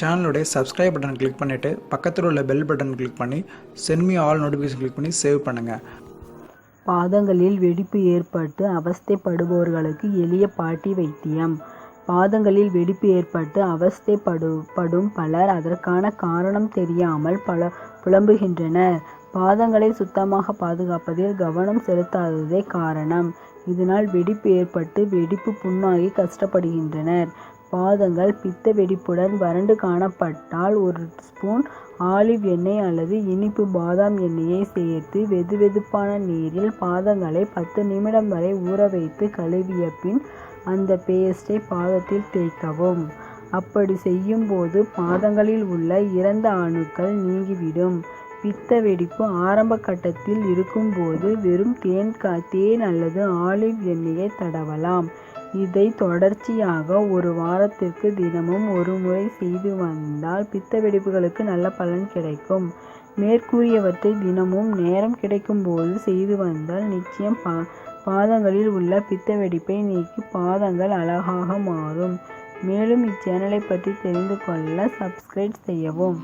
சேனலுடைய subscribe button click பண்ணிவிட்டு பக்கத்தில் உள்ள பெல் பட்டன் கிளிக் பண்ணி சென்மி ஆல் நோட்டிஃபிகேஷன் கிளிக் பண்ணி சேவ் பண்ணுங்கள் பாதங்களில் வெடிப்பு ஏற்பட்டு அவஸ்தைப்படுபவர்களுக்கு எளிய பாட்டி வைத்தியம். பாதங்களில் வெடிப்பு ஏற்பட்டு அவஸ்தைப்படு படும் பலர் அதற்கான காரணம் தெரியாமல் பல புலம்புகின்றனர். பாதங்களை சுத்தமாக பாதுகாப்பதில் கவனம் செலுத்தாததே காரணம். இதனால் வெடிப்பு ஏற்பட்டு வெடிப்பு புண்ணாகி கஷ்டப்படுகின்றனர். பாதங்கள் பித்த வெடிப்புடன் வறண்டு காணப்பட்டால் ஒரு ஸ்பூன் ஆலிவ் எண்ணெய் அல்லது இனிப்பு பாதாம் எண்ணெயை சேர்த்து வெதுவெதுப்பான நீரில் பாதங்களை பத்து நிமிடம் வரை ஊற வைத்து கழுவிய பின் அந்த பேஸ்டை பாதத்தில் தேய்க்கவும். அப்படி செய்யும்போது பாதங்களில் உள்ள இறந்த அணுக்கள் நீங்கிவிடும். பித்த வெடிப்பு ஆரம்ப கட்டத்தில் இருக்கும்போது வெறும் தேன் தேன் அல்லது ஆலிவ் எண்ணெயை தடவலாம். இதை தொடர்ச்சியாக ஒரு வாரத்திற்கு தினமும் ஒரு முறை செய்து வந்தால் பித்த வெடிப்புகளுக்கு நல்ல பலன் கிடைக்கும். மேற்கூறியவற்றை தினமும் நேரம் கிடைக்கும்போது செய்து வந்தால் நிச்சயம் பா பாதங்களில் உள்ள பித்த வெடிப்பை நீக்கி பாதங்கள் அழகாக மாறும். மேலும் இச்சேனலை பற்றி தெரிந்து கொள்ள சப்ஸ்கிரைப் செய்யவும்.